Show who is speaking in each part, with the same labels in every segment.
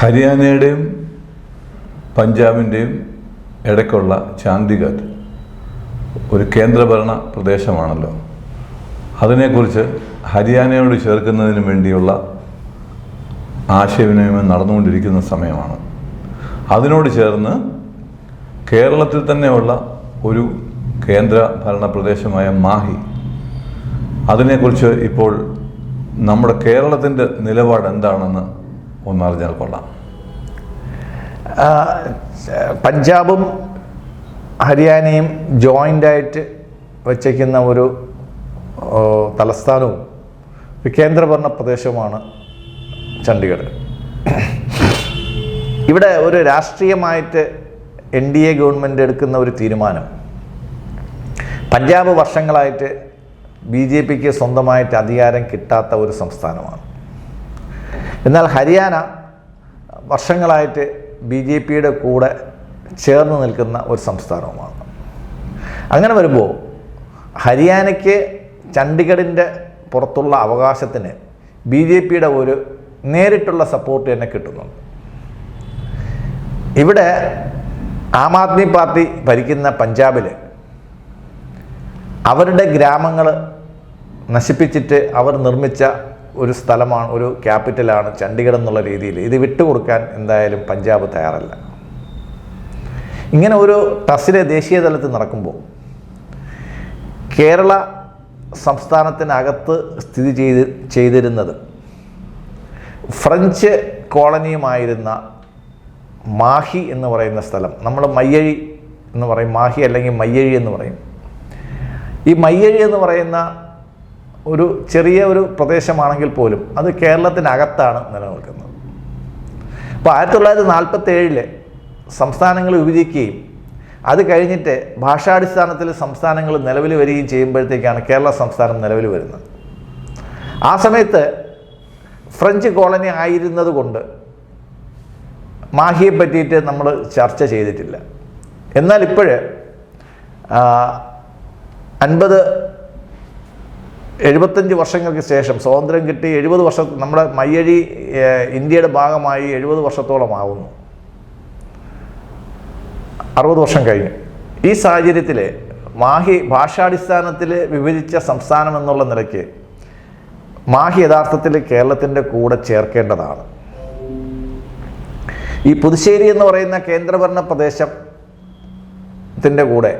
Speaker 1: ഹരിയാനയുടെയും പഞ്ചാബിന്റെയും ഇടയ്ക്കുള്ള ചാന്തിഗഡ് ഒരു കേന്ദ്രഭരണ പ്രദേശമാണല്ലോ. അതിനെക്കുറിച്ച് ഹരിയാനയോട് ചേർക്കുന്നതിന് വേണ്ടിയുള്ള ആശയവിനിമയം നടന്നുകൊണ്ടിരിക്കുന്ന സമയമാണ്. അതിനോട് ചേർന്ന് കേരളത്തിൽ തന്നെയുള്ള ഒരു കേന്ദ്ര ഭരണ പ്രദേശമായ മാഹി അതിനെക്കുറിച്ച് ഇപ്പോൾ നമ്മുടെ കേരളത്തിന്റെ നിലപാട് എന്താണെന്ന് ഒന്നറിഞ്ഞാൽ കൊള്ളാം.
Speaker 2: പഞ്ചാബും ഹരിയാനയും ജോയിന്റായിട്ട് വച്ചേക്കുന്ന ഒരു തലസ്ഥാനവും കേന്ദ്രഭരണ പ്രദേശവുമാണ് ചണ്ഡീഗഡ്. ഇവിടെ ഒരു രാഷ്ട്രീയമായിട്ട് എൻ ഡി എ ഗവൺമെന്റ് എടുക്കുന്ന ഒരു തീരുമാനം. പഞ്ചാബ് വർഷങ്ങളായിട്ട് ബി ജെ പിക്ക് സ്വന്തമായിട്ട് അധികാരം കിട്ടാത്ത ഒരു സംസ്ഥാനമാണ്. എന്നാൽ ഹരിയാന വർഷങ്ങളായിട്ട് ബി ജെ പിയുടെ കൂടെ ചേർന്ന് നിൽക്കുന്ന ഒരു സംസ്ഥാനവുമാണ്. അങ്ങനെ വരുമ്പോൾ ഹരിയാനയ്ക്ക് ചണ്ഡീഗഡിന്റെ പുറത്തുള്ള അവകാശത്തിന് ബി ജെ പിയുടെ ഒരു നേരിട്ടുള്ള സപ്പോർട്ട് തന്നെ കിട്ടുന്നുണ്ട്. ഇവിടെ ആം ആദ്മി പാർട്ടി ഭരിക്കുന്ന പഞ്ചാബിൽ അവരുടെ ഗ്രാമങ്ങൾ നശിപ്പിച്ചിട്ട് അവർ നിർമ്മിച്ച ഒരു സ്ഥലമാണ് ഒരു ക്യാപിറ്റലാണ് ചണ്ഡീഗഡ് എന്നുള്ള രീതിയിൽ. ഇത് വിട്ടുകൊടുക്കാൻ എന്തായാലും പഞ്ചാബ് തയ്യാറല്ല. ഇങ്ങനെ ഒരു ടസ്സിലെ ദേശീയ തലത്തിൽ നടക്കുമ്പോൾ കേരള സംസ്ഥാനത്തിനകത്ത് സ്ഥിതി ചെയ്ത് ചെയ്തിരുന്നത് ഫ്രഞ്ച് കോളനിയുമായിരുന്ന മാഹി എന്ന് പറയുന്ന സ്ഥലം. നമ്മൾ മയ്യഴി എന്ന് പറയും. മാഹി അല്ലെങ്കിൽ മയ്യഴി എന്ന് പറയും. ഈ മയ്യഴി എന്ന് പറയുന്ന ഒരു ചെറിയ ഒരു പ്രദേശമാണെങ്കിൽ പോലും അത് കേരളത്തിനകത്താണ് നിലനിൽക്കുന്നത്. അപ്പോൾ ആയിരത്തി തൊള്ളായിരത്തി നാൽപ്പത്തി ഏഴിൽ സംസ്ഥാനങ്ങൾ വിഭജിക്കുകയും അത് കഴിഞ്ഞിട്ട് ഭാഷാടിസ്ഥാനത്തിൽ സംസ്ഥാനങ്ങൾ നിലവിൽ വരികയും ചെയ്യുമ്പോഴത്തേക്കാണ് കേരള സംസ്ഥാനം നിലവിൽ വരുന്നത്. ആ സമയത്ത് ഫ്രഞ്ച് കോളനി ആയിരുന്നത് കൊണ്ട് മാഹിയെ പറ്റിയിട്ട് നമ്മൾ ചർച്ച ചെയ്തിട്ടില്ല. എന്നാൽ ഇപ്പോഴ് അൻപത് എഴുപത്തഞ്ച് വർഷങ്ങൾക്ക് ശേഷം സ്വാതന്ത്ര്യം കിട്ടി എഴുപത് വർഷം നമ്മുടെ മയ്യഴി ഇന്ത്യയുടെ ഭാഗമായി എഴുപത് വർഷത്തോളം ആവുന്നു അറുപത് വർഷം കഴിഞ്ഞു. ഈ സാഹചര്യത്തിൽ മാഹി ഭാഷാടിസ്ഥാനത്തിൽ വിഭജിച്ച സംസ്ഥാനം എന്നുള്ള നിലയ്ക്ക് മാഹി യഥാർത്ഥത്തിൽ കേരളത്തിന്റെ കൂടെ ചേർക്കേണ്ടതാണ്. ഈ പുതുശ്ശേരി എന്ന് പറയുന്ന കേന്ദ്രഭരണ പ്രദേശത്തിന്റെ കൂടെ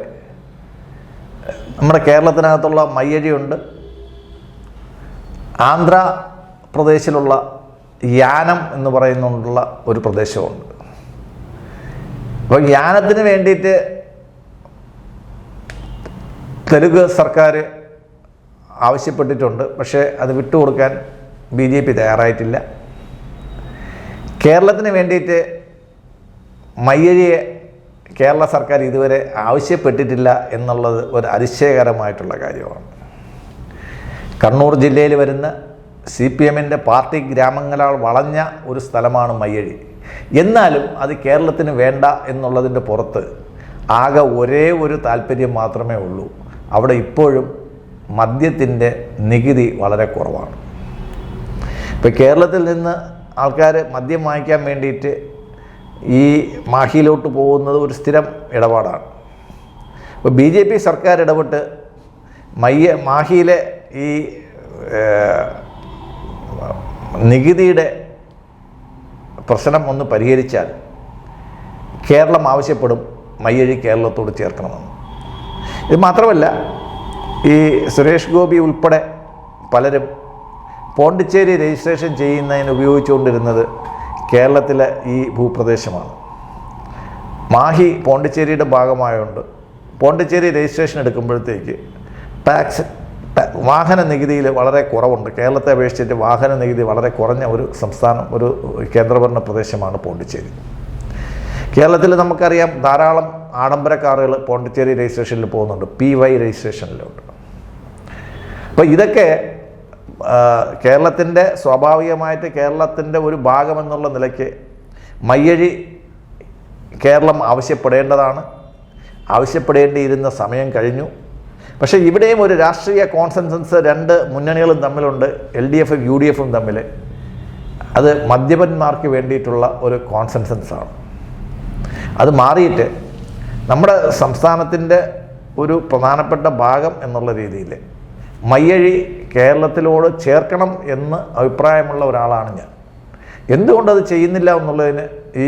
Speaker 2: നമ്മുടെ കേരളത്തിനകത്തുള്ള മയ്യഴിയുണ്ട്. ആന്ധ്രാപ്രദേശിലുള്ള യാനം എന്ന് പറയുന്നുള്ള ഒരു പ്രദേശമുണ്ട്. അപ്പോൾ യാനത്തിന് വേണ്ടിയിട്ട് തെലുങ്ക് സർക്കാർ ആവശ്യപ്പെട്ടിട്ടുണ്ട്. പക്ഷേ അത് വിട്ടുകൊടുക്കാൻ ബി ജെ പി തയ്യാറായിട്ടില്ല. കേരളത്തിന് വേണ്ടിയിട്ട് മയ്യഴിയെ കേരള സർക്കാർ ഇതുവരെ ആവശ്യപ്പെട്ടിട്ടില്ല എന്നുള്ളത് ഒരു അതിശയകരമായിട്ടുള്ള കാര്യമാണ്. കണ്ണൂർ ജില്ലയിൽ വരുന്ന സി പി എമ്മിന്റെ പാർട്ടി ഗ്രാമങ്ങളാൽ വളഞ്ഞ ഒരു സ്ഥലമാണ് മയ്യഴി. എന്നാലും അത് കേരളത്തിന് വേണ്ട എന്നുള്ളതിന്റെ പുറത്ത് ആകെ ഒരേ ഒരു താല്പര്യം മാത്രമേ ഉള്ളൂ. അവിടെ ഇപ്പോഴും മദ്യത്തിന്റെ നികുതി വളരെ കുറവാണ്. ഇപ്പോൾ കേരളത്തിൽ നിന്ന് ആൾക്കാർ മദ്യം വാങ്ങിക്കാൻ വേണ്ടിയിട്ട് ഈ മാഹിയിലോട്ട് പോകുന്നത് ഒരു സ്ഥിരം ഇടപാടാണ്. ഇപ്പോൾ ബി ജെ പി സർക്കാർ ഇടപെട്ട് മയ്യ മാഹിയിലെ ഈ നികുതിയുടെ പ്രശ്നം ഒന്ന് പരിഹരിച്ചാൽ കേരളം ആവശ്യപ്പെടും മയ്യഴി കേരളത്തോട് ചേർക്കണമെന്ന്. ഇത് മാത്രമല്ല ഈ സുരേഷ് ഗോപി ഉൾപ്പെടെ പലരും പോണ്ടിച്ചേരി രജിസ്ട്രേഷൻ ചെയ്യുന്നതിന് ഉപയോഗിച്ചുകൊണ്ടിരുന്നത് കേരളത്തിലെ ഈ ഭൂപ്രദേശമാണ്. മാഹി പോണ്ടിച്ചേരിയുടെ ഭാഗമായതുകൊണ്ട് പോണ്ടിച്ചേരി രജിസ്ട്രേഷൻ എടുക്കുമ്പോഴത്തേക്ക് ടാക്സ് വാഹന നികുതിയിൽ വളരെ കുറവുണ്ട്. കേരളത്തെ അപേക്ഷിച്ചിട്ട് വാഹന നികുതി വളരെ കുറഞ്ഞ ഒരു സംസ്ഥാനം ഒരു കേന്ദ്രഭരണ പ്രദേശമാണ് പോണ്ടിച്ചേരി. കേരളത്തിൽ നമുക്കറിയാം ധാരാളം ആഡംബര കാറുകൾ പോണ്ടിച്ചേരി രജിസ്ട്രേഷനിൽ പോകുന്നുണ്ട്. പി വൈ രജിസ്ട്രേഷനിലുണ്ട്. അപ്പോൾ ഇതൊക്കെ കേരളത്തിന്റെ സ്വാഭാവികമായിട്ട് കേരളത്തിന്റെ ഒരു ഭാഗമെന്നുള്ള നിലയ്ക്ക് മയ്യഴി കേരളം ആവശ്യപ്പെടേണ്ടതാണ്. ആവശ്യപ്പെടേണ്ടിയിരുന്ന സമയം കഴിഞ്ഞു. പക്ഷേ ഇവിടെയും ഒരു രാഷ്ട്രീയ കോൺസെൻസസ് രണ്ട് മുന്നണികളും തമ്മിലുണ്ട് എൽ ഡി എഫും യു ഡി എഫും തമ്മിൽ. അത് മദ്യപന്മാർക്ക് വേണ്ടിയിട്ടുള്ള ഒരു കോൺസെൻസൻസാണ് അത് മാറിയിട്ട് നമ്മുടെ സംസ്ഥാനത്തിന്റെ ഒരു പ്രധാനപ്പെട്ട ഭാഗം എന്നുള്ള രീതിയിൽ മയ്യഴി കേരളത്തിലോട് ചേർക്കണം എന്ന് അഭിപ്രായമുള്ള ഒരാളാണ് ഞാൻ. എന്തുകൊണ്ടത് ചെയ്യുന്നില്ല എന്നുള്ളതിന് ഈ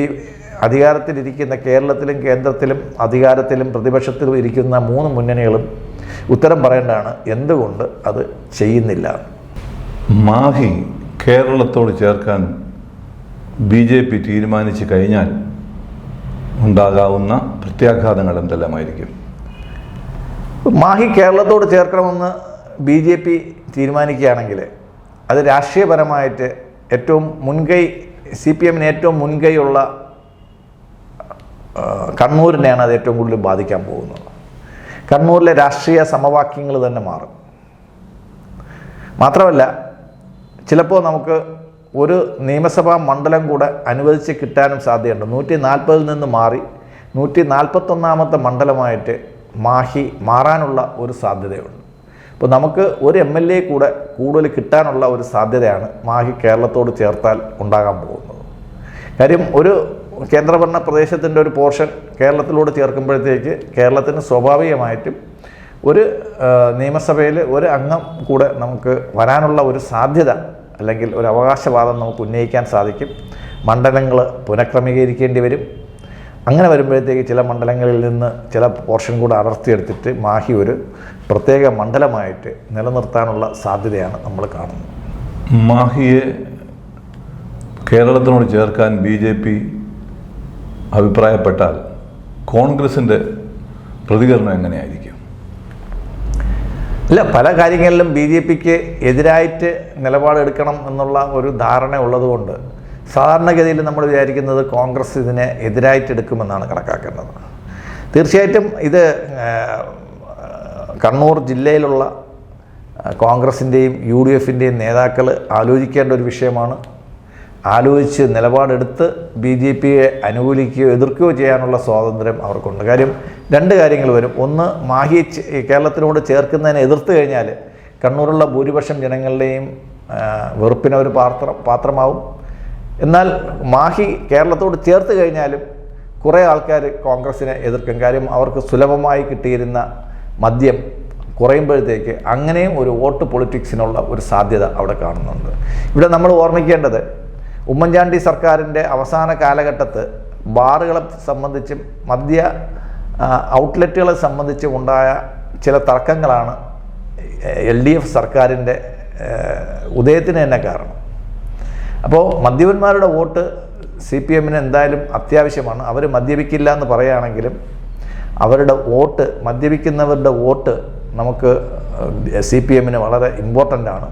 Speaker 2: അധികാരത്തിലിരിക്കുന്ന കേരളത്തിലും കേന്ദ്രത്തിലും അധികാരത്തിലും പ്രതിപക്ഷത്തിലും ഇരിക്കുന്ന മൂന്ന് മുന്നണികളും ഉത്തരം പറയേണ്ടതാണ് എന്തുകൊണ്ട് അത് ചെയ്യുന്നില്ല.
Speaker 1: മാഹി കേരളത്തോട് ചേർക്കാൻ ബി ജെ പി തീരുമാനിച്ചു കഴിഞ്ഞാൽ ഉണ്ടാകാവുന്ന പ്രത്യാഘാതങ്ങൾ എന്തെല്ലാമായിരിക്കും?
Speaker 2: മാഹി കേരളത്തോട് ചേർക്കണമെന്ന് ബി ജെ പി തീരുമാനിക്കുകയാണെങ്കിൽ അത് രാഷ്ട്രീയപരമായിട്ട് ഏറ്റവും മുൻകൈ സി പി എമ്മിന് ഏറ്റവും മുൻകൈയുള്ള കണ്ണൂരിനെയാണ് അത് ഏറ്റവും കൂടുതൽ ബാധിക്കാൻ പോകുന്നത്. കണ്ണൂരിലെ രാഷ്ട്രീയ സമവാക്യങ്ങൾ തന്നെ മാറും. മാത്രമല്ല ചിലപ്പോൾ നമുക്ക് ഒരു നിയമസഭാ മണ്ഡലം കൂടെ അനുവദിച്ച് കിട്ടാനും സാധ്യതയുണ്ട്. നൂറ്റി നാൽപ്പതിൽ നിന്ന് മാറി നൂറ്റി നാൽപ്പത്തൊന്നാമത്തെ മണ്ഡലമായിട്ട് മാഹി മാറാനുള്ള ഒരു സാധ്യതയുണ്ട്. അപ്പോൾ നമുക്ക് ഒരു എം എൽ എ കൂടെ കൂടുതൽ കിട്ടാനുള്ള ഒരു സാധ്യതയാണ് മാഹി കേരളത്തോട് ചേർത്താൽ ഉണ്ടാകാൻ പോകുന്നത്. കാര്യം ഒരു കേന്ദ്രഭരണ പ്രദേശത്തിന്റെ ഒരു പോർഷൻ കേരളത്തിലൂടെ ചേർക്കുമ്പോഴത്തേക്ക് കേരളത്തിന് സ്വാഭാവികമായിട്ടും ഒരു നിയമസഭയിൽ ഒരു അംഗം കൂടെ നമുക്ക് വരാനുള്ള ഒരു സാധ്യത അല്ലെങ്കിൽ ഒരു അവകാശവാദം നമുക്ക് ഉന്നയിക്കാൻ സാധിക്കും. മണ്ഡലങ്ങൾ പുനഃക്രമീകരിക്കേണ്ടി വരും. അങ്ങനെ വരുമ്പോഴത്തേക്ക് ചില മണ്ഡലങ്ങളിൽ നിന്ന് ചില പോർഷൻ കൂടെ അടർത്തിയെടുത്തിട്ട് മാഹി ഒരു പ്രത്യേക മണ്ഡലമായിട്ട് നിലനിർത്താനുള്ള സാധ്യതയാണ് നമ്മൾ കാണുന്നത്.
Speaker 1: മാഹിയെ കേരളത്തിനോട് ചേർക്കാൻ ബി ജെ പി അഭിപ്രായപ്പെട്ടാൽ കോൺഗ്രസിന്റെ പ്രതികരണം എങ്ങനെയായിരിക്കും?
Speaker 2: ഇല്ല പല കാര്യങ്ങളിലും ബി ജെ പിക്ക് എതിരായിട്ട് നിലപാടെടുക്കണം എന്നുള്ള ഒരു ധാരണ ഉള്ളതുകൊണ്ട് സാധാരണഗതിയിൽ നമ്മൾ വിചാരിക്കുന്നത് കോൺഗ്രസ് ഇതിനെ എതിരായിട്ട് എടുക്കുമെന്നാണ് കണക്കാക്കുന്നത് തീർച്ചയായിട്ടും ഇത് കണ്ണൂർ ജില്ലയിലുള്ള കോൺഗ്രസിന്റെയും യു ഡി എഫിന്റെയും നേതാക്കൾ ആലോചിക്കേണ്ട ഒരു വിഷയമാണ്. ആലോചിച്ച് നിലപാടെടുത്ത് ബി ജെ പിയെ അനുകൂലിക്കുകയോ എതിർക്കുകയോ ചെയ്യാനുള്ള സ്വാതന്ത്ര്യം അവർക്കുണ്ട്. കാര്യം രണ്ട് കാര്യങ്ങൾ വരും. ഒന്ന് മാഹി കേരളത്തിനോട് ചേർക്കുന്നതിനെ എതിർത്ത് കഴിഞ്ഞാൽ കണ്ണൂരുള്ള ഭൂരിപക്ഷം ജനങ്ങളുടെയും വെറുപ്പിന് ഒരു പാത്ര പാത്രമാവും. എന്നാൽ മാഹി കേരളത്തോട് ചേർത്ത് കഴിഞ്ഞാലും കുറേ ആൾക്കാർ കോൺഗ്രസിനെ എതിർക്കും. കാര്യം അവർക്ക് സുലഭമായി കിട്ടിയിരുന്ന മദ്യം കുറയുമ്പോഴത്തേക്ക് അങ്ങനെയും ഒരു വോട്ട് പൊളിറ്റിക്സിനുള്ള ഒരു സാധ്യത അവിടെ കാണുന്നുണ്ട്. ഇവിടെ നമ്മൾ ഓർമ്മിക്കേണ്ടത് ഉമ്മൻചാണ്ടി സർക്കാരിന്റെ അവസാന കാലഘട്ടത്ത് ബാറുകളെ സംബന്ധിച്ചും മദ്യ ഔട്ട്ലെറ്റുകളെ സംബന്ധിച്ചും ഉണ്ടായ ചില തർക്കങ്ങളാണ് എൽ ഡി എഫ് സർക്കാരിന്റെ ഉദയത്തിന് തന്നെ കാരണം. അപ്പോൾ മദ്യപന്മാരുടെ വോട്ട് സി പി എമ്മിന് എന്തായാലും അത്യാവശ്യമാണ്. അവർ മദ്യപിക്കില്ല എന്ന് പറയുകയാണെങ്കിലും അവരുടെ വോട്ട് മദ്യപിക്കുന്നവരുടെ വോട്ട് നമുക്ക് സി പി എമ്മിന് വളരെ ഇമ്പോർട്ടന്റ് ആണ്.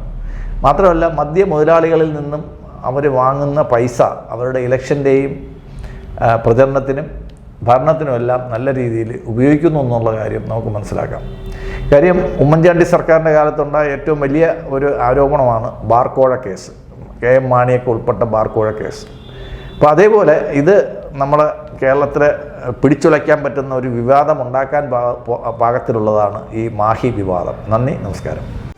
Speaker 2: മാത്രമല്ല മദ്യ മുതലാളികളിൽ നിന്നും അവർ വാങ്ങുന്ന പൈസ അവരുടെ ഇലക്ഷന്റെയും പ്രചരണത്തിനും ഭരണത്തിനുമെല്ലാം നല്ല രീതിയിൽ ഉപയോഗിക്കുന്നു എന്നുള്ള കാര്യം നമുക്ക് മനസ്സിലാക്കാം. കാര്യം ഉമ്മൻചാണ്ടി സർക്കാരിന്റെ കാലത്തുണ്ടായ ഏറ്റവും വലിയ ഒരു ആരോപണമാണ് ബാർക്കോഴ കേസ്. കെ എം മാണിയൊക്കെ ഉൾപ്പെട്ട ബാർക്കോഴ കേസ്. അപ്പോൾ അതേപോലെ ഇത് നമ്മളെ കേരളത്തിലെ പിടിച്ചുലയ്ക്കാൻ പറ്റുന്ന ഒരു വിവാദം ഉണ്ടാക്കാൻ പാകത്തിലുള്ളതാണ് ഈ മാഹി വിവാദം. നന്ദി നമസ്കാരം.